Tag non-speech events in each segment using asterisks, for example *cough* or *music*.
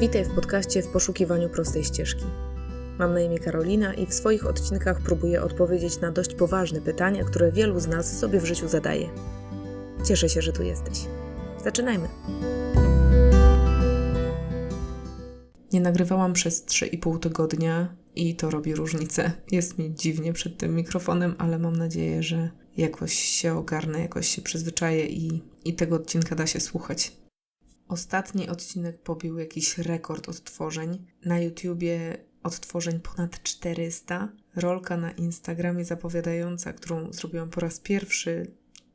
Witaj w podcaście w poszukiwaniu prostej ścieżki. Mam na imię Karolina i w swoich odcinkach próbuję odpowiedzieć na dość poważne pytania, które wielu z nas sobie w życiu zadaje. Cieszę się, że tu jesteś. Zaczynajmy. Nie nagrywałam przez 3,5 tygodnia i to robi różnicę. Jest mi dziwnie przed tym mikrofonem, ale mam nadzieję, że jakoś się ogarnę, jakoś się przyzwyczaję i, i tego odcinka da się słuchać. Ostatni odcinek pobił jakiś rekord odtworzeń. Na YouTubie odtworzeń ponad 400. Rolka na Instagramie zapowiadająca, którą zrobiłam po raz pierwszy,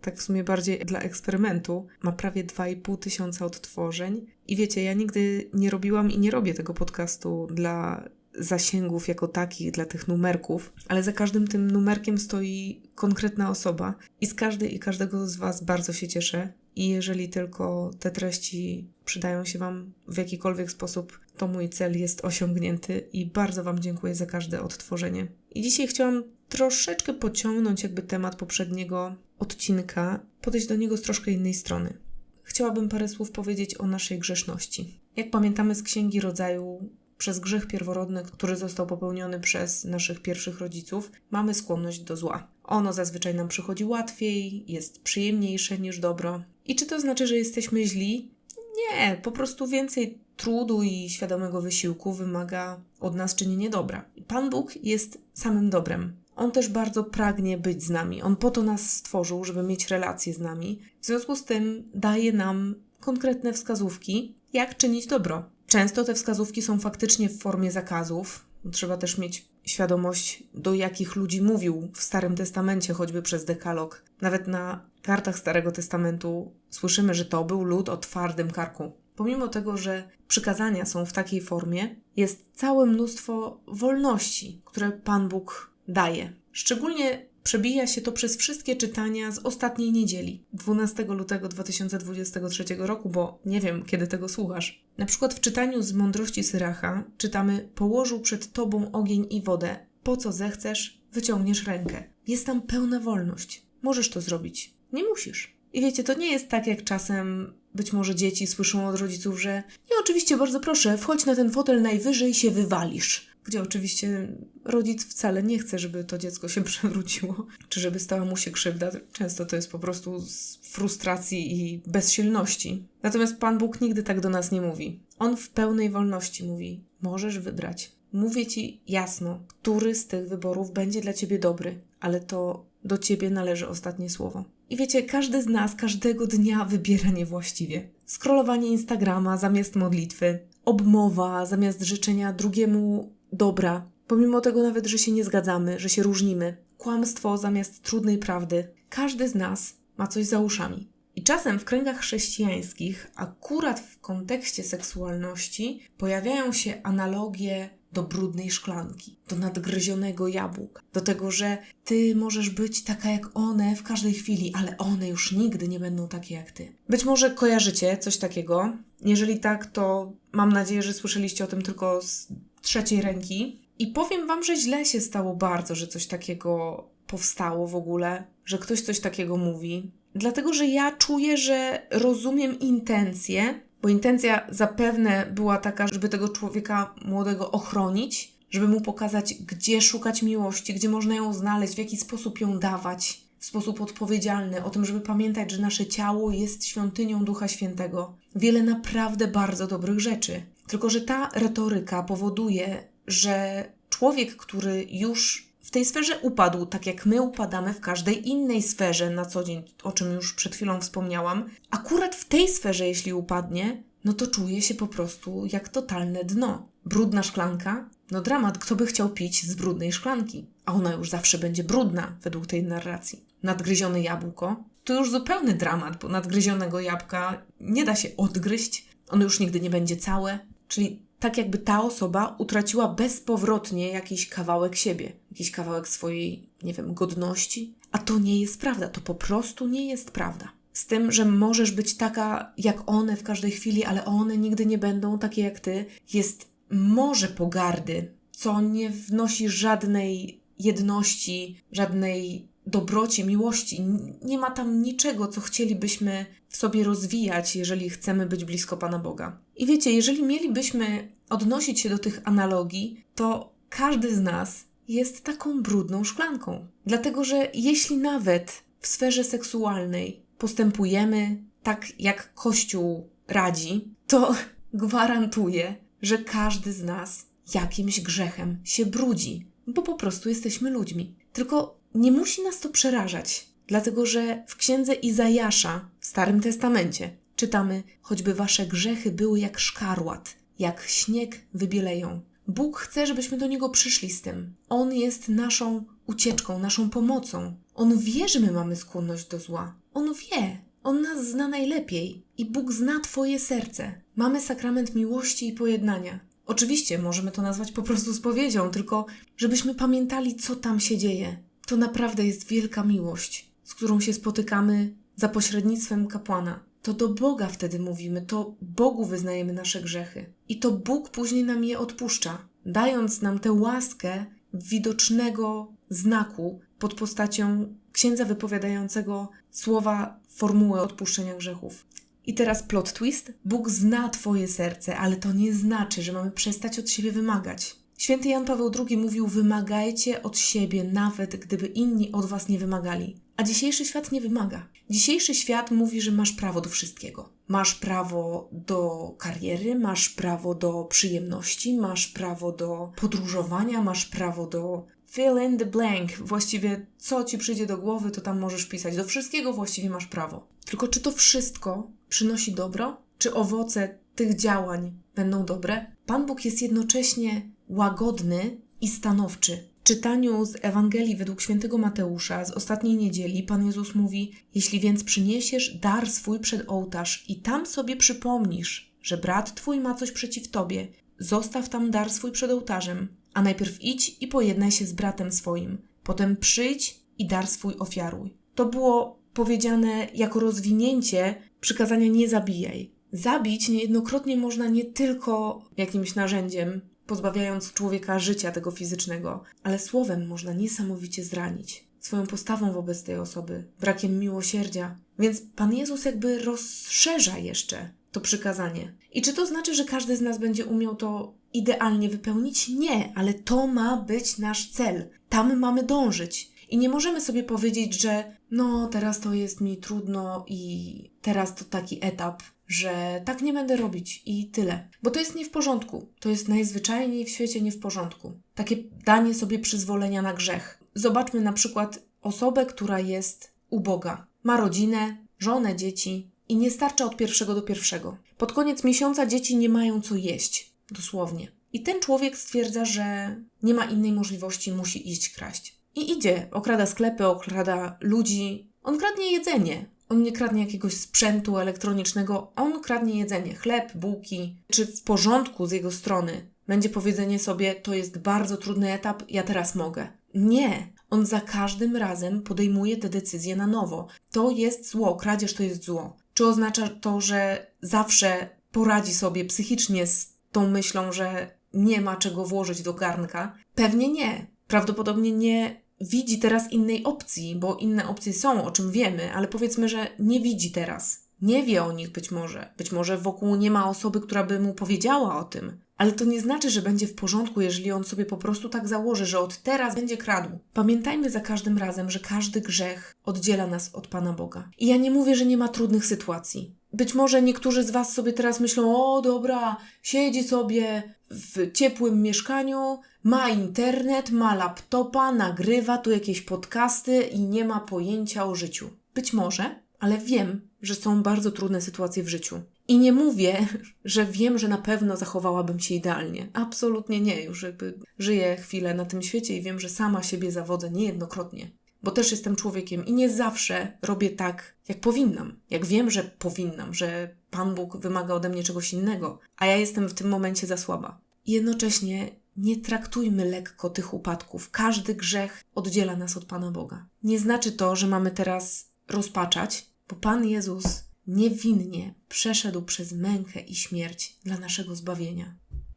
tak w sumie bardziej dla eksperymentu, ma prawie 2,5 tysiąca odtworzeń. I wiecie, ja nigdy nie robiłam i nie robię tego podcastu dla zasięgów jako takich, dla tych numerków, ale za każdym tym numerkiem stoi konkretna osoba i z każdej i każdego z Was bardzo się cieszę. I jeżeli tylko te treści przydają się Wam w jakikolwiek sposób, to mój cel jest osiągnięty i bardzo Wam dziękuję za każde odtworzenie. I dzisiaj chciałam troszeczkę pociągnąć jakby temat poprzedniego odcinka, podejść do niego z troszkę innej strony. Chciałabym parę słów powiedzieć o naszej grzeszności. Jak pamiętamy z Księgi Rodzaju, przez grzech pierworodny, który został popełniony przez naszych pierwszych rodziców, mamy skłonność do zła. Ono zazwyczaj nam przychodzi łatwiej, jest przyjemniejsze niż dobro. I czy to znaczy, że jesteśmy źli? Nie, po prostu więcej trudu i świadomego wysiłku wymaga od nas czynienie dobra. Pan Bóg jest samym dobrem. On też bardzo pragnie być z nami. On po to nas stworzył, żeby mieć relacje z nami. W związku z tym daje nam konkretne wskazówki, jak czynić dobro. Często te wskazówki są faktycznie w formie zakazów. Trzeba też mieć świadomość, do jakich ludzi mówił w Starym Testamencie, choćby przez dekalog. Nawet na kartach Starego Testamentu słyszymy, że to był lud o twardym karku. Pomimo tego, że przykazania są w takiej formie, jest całe mnóstwo wolności, które Pan Bóg daje. Szczególnie przebija się to przez wszystkie czytania z ostatniej niedzieli, 12 lutego 2023 roku, bo nie wiem, kiedy tego słuchasz. Na przykład w czytaniu z Mądrości Syracha czytamy: Położył przed tobą ogień i wodę, po co zechcesz, wyciągniesz rękę. Jest tam pełna wolność. Możesz to zrobić. Nie musisz. I wiecie, to nie jest tak jak czasem być może dzieci słyszą od rodziców, że nie, oczywiście, bardzo proszę, wchodź na ten fotel najwyżej się wywalisz gdzie oczywiście rodzic wcale nie chce, żeby to dziecko się *laughs* przewróciło, czy żeby stała mu się krzywda. Często to jest po prostu z frustracji i bezsilności. Natomiast Pan Bóg nigdy tak do nas nie mówi. On w pełnej wolności mówi: Możesz wybrać. Mówię ci jasno, który z tych wyborów będzie dla ciebie dobry, ale to do ciebie należy ostatnie słowo. I wiecie, każdy z nas każdego dnia wybiera niewłaściwie. Skrolowanie Instagrama zamiast modlitwy, obmowa zamiast życzenia drugiemu dobra, pomimo tego nawet, że się nie zgadzamy, że się różnimy. Kłamstwo zamiast trudnej prawdy. Każdy z nas ma coś za uszami. I czasem w kręgach chrześcijańskich, akurat w kontekście seksualności, pojawiają się analogie do brudnej szklanki, do nadgryzionego jabłka, do tego, że ty możesz być taka jak one w każdej chwili, ale one już nigdy nie będą takie jak ty. Być może kojarzycie coś takiego. Jeżeli tak, to mam nadzieję, że słyszeliście o tym tylko z trzeciej ręki. I powiem Wam, że źle się stało bardzo, że coś takiego powstało w ogóle, że ktoś coś takiego mówi. Dlatego, że ja czuję, że rozumiem intencje, bo intencja zapewne była taka, żeby tego człowieka młodego ochronić, żeby mu pokazać, gdzie szukać miłości, gdzie można ją znaleźć, w jaki sposób ją dawać, w sposób odpowiedzialny, o tym, żeby pamiętać, że nasze ciało jest świątynią Ducha Świętego. Wiele naprawdę bardzo dobrych rzeczy. Tylko, że ta retoryka powoduje, że człowiek, który już w tej sferze upadł, tak jak my upadamy w każdej innej sferze na co dzień, o czym już przed chwilą wspomniałam, akurat w tej sferze, jeśli upadnie, no to czuje się po prostu jak totalne dno. Brudna szklanka? No dramat, kto by chciał pić z brudnej szklanki? A ona już zawsze będzie brudna, według tej narracji. Nadgryzione jabłko? To już zupełny dramat, bo nadgryzionego jabłka nie da się odgryźć, ono już nigdy nie będzie całe. Czyli tak jakby ta osoba utraciła bezpowrotnie jakiś kawałek siebie, jakiś kawałek swojej, nie wiem, godności. A to nie jest prawda, to po prostu nie jest prawda. Z tym, że możesz być taka jak one w każdej chwili, ale one nigdy nie będą takie jak ty, jest może pogardy, co nie wnosi żadnej jedności, żadnej dobroci, miłości. Nie ma tam niczego, co chcielibyśmy w sobie rozwijać, jeżeli chcemy być blisko Pana Boga. I wiecie, jeżeli mielibyśmy odnosić się do tych analogii, to każdy z nas jest taką brudną szklanką. Dlatego, że jeśli nawet w sferze seksualnej postępujemy tak, jak Kościół radzi, to *laughs* gwarantuję, że każdy z nas jakimś grzechem się brudzi, bo po prostu jesteśmy ludźmi. Tylko nie musi nas to przerażać, dlatego że w księdze Izajasza w Starym Testamencie czytamy: choćby wasze grzechy były jak szkarłat, jak śnieg wybieleją. Bóg chce, żebyśmy do Niego przyszli z tym. On jest naszą ucieczką, naszą pomocą. On wie, że my mamy skłonność do zła. On wie. On nas zna najlepiej i Bóg zna Twoje serce. Mamy sakrament miłości i pojednania. Oczywiście możemy to nazwać po prostu spowiedzią, tylko żebyśmy pamiętali, co tam się dzieje. To naprawdę jest wielka miłość, z którą się spotykamy za pośrednictwem kapłana. To do Boga wtedy mówimy, to Bogu wyznajemy nasze grzechy. I to Bóg później nam je odpuszcza, dając nam tę łaskę widocznego znaku pod postacią księdza wypowiadającego słowa formułę odpuszczenia grzechów. I teraz plot twist. Bóg zna Twoje serce, ale to nie znaczy, że mamy przestać od siebie wymagać. Święty Jan Paweł II mówił: Wymagajcie od siebie, nawet gdyby inni od Was nie wymagali. A dzisiejszy świat nie wymaga. Dzisiejszy świat mówi, że masz prawo do wszystkiego. Masz prawo do kariery, masz prawo do przyjemności, masz prawo do podróżowania, masz prawo do fill in the blank. Właściwie co ci przyjdzie do głowy, to tam możesz pisać. Do wszystkiego właściwie masz prawo. Tylko czy to wszystko przynosi dobro? Czy owoce tych działań będą dobre? Pan Bóg jest jednocześnie łagodny i stanowczy. W czytaniu z Ewangelii według świętego Mateusza z ostatniej niedzieli Pan Jezus mówi: Jeśli więc przyniesiesz dar swój przed ołtarz i tam sobie przypomnisz, że brat twój ma coś przeciw tobie, zostaw tam dar swój przed ołtarzem, a najpierw idź i pojednaj się z bratem swoim, potem przyjdź i dar swój ofiaruj. To było powiedziane jako rozwinięcie przykazania nie zabijaj. Zabić niejednokrotnie można nie tylko jakimś narzędziem, pozbawiając człowieka życia tego fizycznego, ale słowem można niesamowicie zranić. Swoją postawą wobec tej osoby, brakiem miłosierdzia. Więc Pan Jezus jakby rozszerza jeszcze to przykazanie. I czy to znaczy, że każdy z nas będzie umiał to idealnie wypełnić? Nie, ale to ma być nasz cel. Tam mamy dążyć. I nie możemy sobie powiedzieć, że no teraz to jest mi trudno i teraz to taki etap, że tak nie będę robić i tyle. Bo to jest nie w porządku. To jest najzwyczajniej w świecie nie w porządku. Takie danie sobie przyzwolenia na grzech. Zobaczmy na przykład osobę, która jest uboga. Ma rodzinę, żonę, dzieci i nie starcza od pierwszego do pierwszego. Pod koniec miesiąca dzieci nie mają co jeść. Dosłownie. I ten człowiek stwierdza, że nie ma innej możliwości, musi iść kraść. I idzie, okrada sklepy, okrada ludzi. On kradnie jedzenie. On nie kradnie jakiegoś sprzętu elektronicznego, on kradnie jedzenie, chleb, bułki. Czy w porządku z jego strony będzie powiedzenie sobie: To jest bardzo trudny etap, ja teraz mogę? Nie. On za każdym razem podejmuje te decyzje na nowo. To jest zło, kradzież to jest zło. Czy oznacza to, że zawsze poradzi sobie psychicznie z tą myślą, że nie ma czego włożyć do garnka? Pewnie nie. Prawdopodobnie nie widzi teraz innej opcji, bo inne opcje są, o czym wiemy, ale powiedzmy, że nie widzi teraz. Nie wie o nich być może. Być może wokół nie ma osoby, która by mu powiedziała o tym. Ale to nie znaczy, że będzie w porządku, jeżeli on sobie po prostu tak założy, że od teraz będzie kradł. Pamiętajmy za każdym razem, że każdy grzech oddziela nas od Pana Boga. I ja nie mówię, że nie ma trudnych sytuacji. Być może niektórzy z Was sobie teraz myślą: O, dobra, siedzi sobie w ciepłym mieszkaniu, ma internet, ma laptopa, nagrywa tu jakieś podcasty i nie ma pojęcia o życiu. Być może, ale wiem, że są bardzo trudne sytuacje w życiu. I nie mówię, *laughs* że wiem, że na pewno zachowałabym się idealnie. Absolutnie nie. Już jakby żyję chwilę na tym świecie i wiem, że sama siebie zawodzę niejednokrotnie. Bo też jestem człowiekiem i nie zawsze robię tak, jak powinnam. Jak wiem, że powinnam, że Pan Bóg wymaga ode mnie czegoś innego, a ja jestem w tym momencie za słaba. I jednocześnie nie traktujmy lekko tych upadków. Każdy grzech oddziela nas od Pana Boga. Nie znaczy to, że mamy teraz rozpaczać, bo Pan Jezus niewinnie przeszedł przez mękę i śmierć dla naszego zbawienia.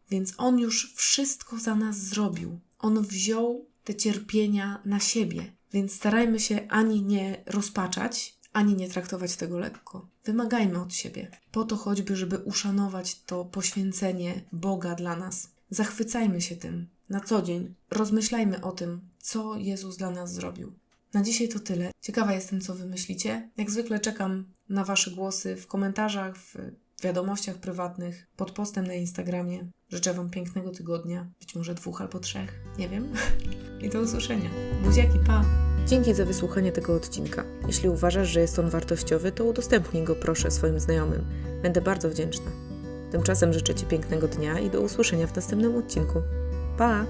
Więc On już wszystko za nas zrobił. On wziął te cierpienia na siebie. Więc starajmy się ani nie rozpaczać, ani nie traktować tego lekko. Wymagajmy od siebie, po to choćby, żeby uszanować to poświęcenie Boga dla nas. Zachwycajmy się tym na co dzień. Rozmyślajmy o tym, co Jezus dla nas zrobił. Na dzisiaj to tyle. Ciekawa jestem, co wy myślicie. Jak zwykle czekam na wasze głosy w komentarzach, w wiadomościach prywatnych, pod postem na Instagramie. Życzę wam pięknego tygodnia, być może dwóch albo trzech, nie wiem. *laughs* I do usłyszenia. Buziaki, pa! Dzięki za wysłuchanie tego odcinka. Jeśli uważasz, że jest on wartościowy, to udostępnij go proszę swoim znajomym. Będę bardzo wdzięczna. Tymczasem życzę Ci pięknego dnia i do usłyszenia w następnym odcinku. Pa!